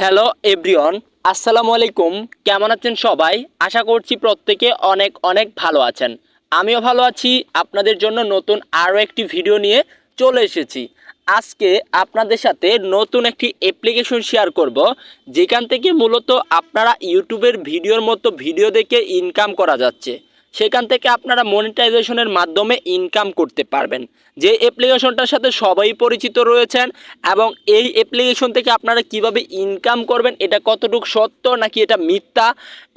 Hello everyone আসসালামু আলাইকুম কেমন আছেন সবাই? আশা করছি প্রত্যেকে অনেক অনেক ভালো আছেন। আমিও ভালো আছি। আপনাদের জন্য নতুন আরও একটি ভিডিও নিয়ে চলে এসেছি। আজকে আপনাদের সাথে নতুন একটি অ্যাপ্লিকেশন শেয়ার করব। যেখান থেকে মূলত আপনারা ইউটিউবের ভিডিওর মতো ভিডিও দেখে ইনকাম করা যাচ্ছে। সেখান থেকে আপনারা মনিটাইজেশনের মাধ্যমে ইনকাম করতে পারবেন। যে অ্যাপ্লিকেশনটার সাথে সবাই পরিচিত রয়েছেন এবং এই অ্যাপ্লিকেশন থেকে আপনারা কীভাবে ইনকাম করবেন, এটা কতটুকু সত্য নাকি এটা মিথ্যা,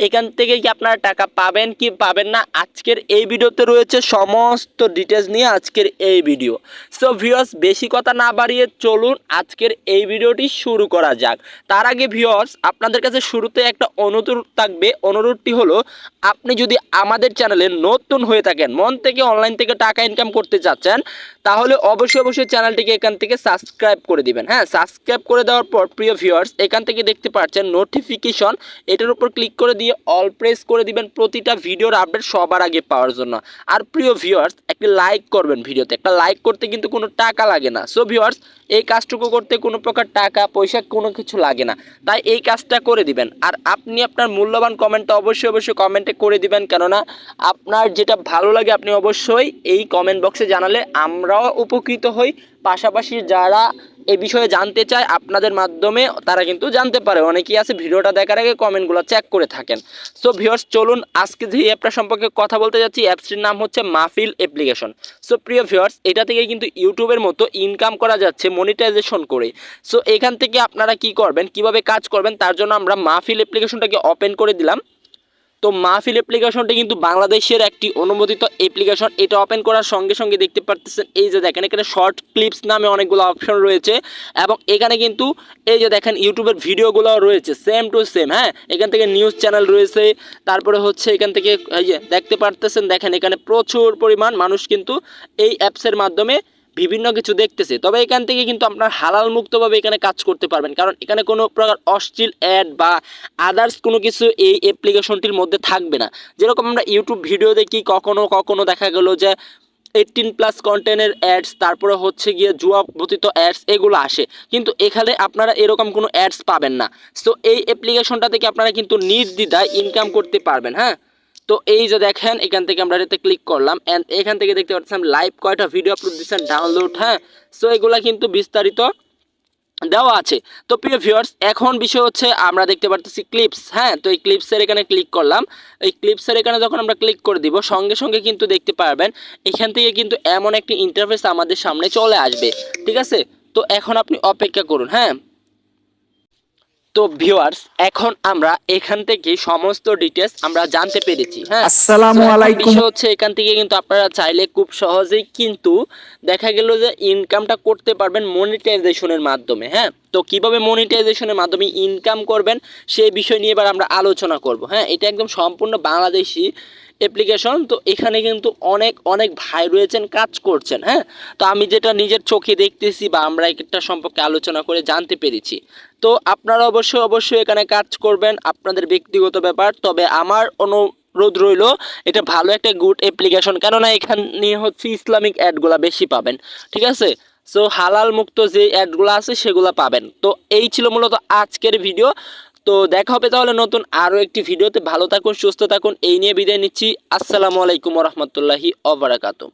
এখান থেকে কি আপনারা টাকা পাবেন কি পাবেন না, আজকের এই ভিডিওতে রয়েছে সমস্ত ডিটেলস নিয়ে আজকের এই ভিডিও সো ভিউয়ার্স বেশি কথা না বাড়িয়ে চলুন, আজকের এই ভিডিওটি শুরু করা যাক। তার আগে ভিউয়ার্স আপনাদের কাছে শুরুতে একটা অনুরোধ থাকবে। অনুরোধটি হলো, আপনি যদি আমাদের চ্যানেলে নতুন হয়ে থাকেন, মন থেকে অনলাইন থেকে টাকা ইনকাম করতে চাচ্ছেন, তাহলে অবশ্যই অবশ্যই চ্যানেলটিকে এখান থেকে সাবস্ক্রাইব করে দিবেন। হ্যাঁ সাবস্ক্রাইব করে দেওয়ার পর প্রিয় ভিউয়ার্স এখান থেকে দেখতে পাচ্ছেন নোটিফিকেশন এটার উপর ক্লিক করে দিয়ে অল প্রেস করে দিবেন প্রতিটা ভিডিওর আপডেট সবার আগে পাওয়ার জন্য। আর প্রিয় ভিউয়ার্স একটি লাইক করবেন ভিডিওতে। একটা লাইক করতে কিন্তু কোনো টাকা লাগে না। সো ভিউয়ার্স এই কাজটুকু করতে কোনো প্রকার টাকা, পয়সা কোনো কিছু লাগে না। তাই এই কাজটা করে দিবেন। আর আপনি আপনার মূল্যবান কমেন্টটা অবশ্যই অবশ্যই কমেন্টে করে দিবেন। কেননা আপনার যেটা ভালো লাগে আপনি অবশ্যই এই কমেন্ট বক্সে জানালে আমরাও উপকৃত হই। পাশাপাশি যারা এই বিষয়ে জানতে চায়, আপনাদের মাধ্যমে তারা কিন্তু জানতে পারে। অনেকেই আছে ভিডিওটা দেখার আগে কমেন্টগুলো চেক করে থাকেন। সো ভিউয়ার্স চলুন আজকে যে অ্যাপটা সম্পর্কে কথা বলতে যাচ্ছি অ্যাপসটির নাম হচ্ছে মাহফিল অ্যাপ্লিকেশন সো প্রিয় ভিউয়ার্স এটা থেকে কিন্তু ইউটিউবের মতো ইনকাম করা যাচ্ছে মনিটাইজেশন করে সো এখান থেকে আপনারা কি করবেন, কীভাবে কাজ করবেন, তার জন্য আমরা মাহফিল অ্যাপ্লিকেশনটাকে ওপেন করে দিলাম। তো মাহফিল অ্যাপ্লিকেশনটি কিন্তু বাংলাদেশের একটি অনুমোদিত অ্যাপ্লিকেশন এটা ওপেন করার সঙ্গে সঙ্গে দেখতে পারতেছেন, এই যে দেখেন, এখানে শর্ট ক্লিপস নামে অনেকগুলো অপশন রয়েছে এবং এখানে কিন্তু এই যে দেখেন ইউটিউবের ভিডিওগুলো রয়েছে সেম টু সেম হ্যাঁ? এখান থেকে নিউজ চ্যানেল রয়েছে, তারপরে হচ্ছে এখান থেকে এই যে দেখতে পারতেছেন, দেখেন, এখানে প্রচুর পরিমাণ মানুষ কিন্তু এই অ্যাপসের মাধ্যমে বিভিন্ন কিছু দেখতেছে, তবে এখান থেকে কিন্তু আপনার হালাল মুক্তভাবে এখানে কাজ করতে পারবেন। কারণ এখানে কোনো প্রকার অশ্লীল অ্যাড বা আদার্স কোনো কিছু এই অ্যাপ্লিকেশনটির মধ্যে থাকবে না। যেরকম আমরা ইউটিউব ভিডিও দেখি, কখনো কখনো দেখা গেলো যে এইটিন প্লাস কন্টেন্টের অ্যাডস তারপরে হচ্ছে গিয়ে জুয়া অ্যাডস এগুলো আসে। কিন্তু এখানে আপনারা এরকম কোনো অ্যাডস পাবেন না। সো এই অ্যাপ্লিকেশনটা থেকে আপনারা কিন্তু নির্দ্বিধায় ইনকাম করতে পারবেন হ্যাঁ? তো এই যে দেখেন, এখান থেকে আমরা এটাতে ক্লিক করলাম অ্যান্ড এখান থেকে দেখতে পাচ্ছেন লাইভ কয়টা ভিডিও আপলোড দিচ্ছেন ডাউনলোড হ্যাঁ? সো এগুলা কিন্তু বিস্তারিত দেওয়া আছে। তো প্রিয় ভিউয়ার্স এখন বিষয় হচ্ছে আমরা দেখতে পারতেছি ক্লিপস হ্যাঁ? তো এই ক্লিপসের এখানে ক্লিক করলাম। এই ক্লিপসের এখানে যখন আমরা ক্লিক করে দিব, সঙ্গে সঙ্গে কিন্তু দেখতে পারবেন, এখান থেকে কিন্তু এমন একটি ইন্টারফেস আমাদের সামনে চলে আসবে। ঠিক আছে? তো এখন আপনি অপেক্ষা করুন হ্যাঁ? তো ভিউয়ার্স এখন আমরা এখান থেকে সমস্ত ডিটেলস আমরা জানতে পেরেছি হ্যাঁ আসসালামু আলাইকুম। বিষয় হচ্ছে এখান থেকে কিন্তু আপনারা চাইলে খুব সহজেই কিন্তু দেখা গেল যে ইনকামটা করতে পারবেন মনিটাইজেশনের মাধ্যমে হ্যাঁ তো কীভাবে মনিটাইজেশনের মাধ্যমে ইনকাম করবেন, সেই বিষয় নিয়ে এবার আমরা আলোচনা করব। হ্যাঁ এটা একদম সম্পূর্ণ বাংলাদেশি অ্যাপ্লিকেশন তো এখানে কিন্তু অনেক অনেক ভাই রয়েছেন, কাজ করছেন হ্যাঁ? তো আমি যেটা নিজের চোখে দেখতেছি বা আমরা একটা সম্পর্কে আলোচনা করে জানতে পেরেছি। তো আপনারা অবশ্যই অবশ্যই এখানে কাজ করবেন, আপনাদের ব্যক্তিগত ব্যাপার, তবে আমার অনুরোধ রইল, এটা ভালো একটা গুড অ্যাপ্লিকেশন কেননা এখানে হচ্ছে ইসলামিক অ্যাডগুলো বেশি পাবেন, ঠিক আছে? সো হালাল মুক্ত যে অ্যাডগুলো আছে, সেগুলো পাবেন। তো এই ছিল মূলত আজকের ভিডিও তো দেখা হবে তাহলে নতুন আরও একটি ভিডিওতে ভালো থাকুন, সুস্থ থাকুন, এই নিয়ে বিদায় নিচ্ছি। আসসালামু আলাইকুম রহমতুল্লাহি অবরাকাতু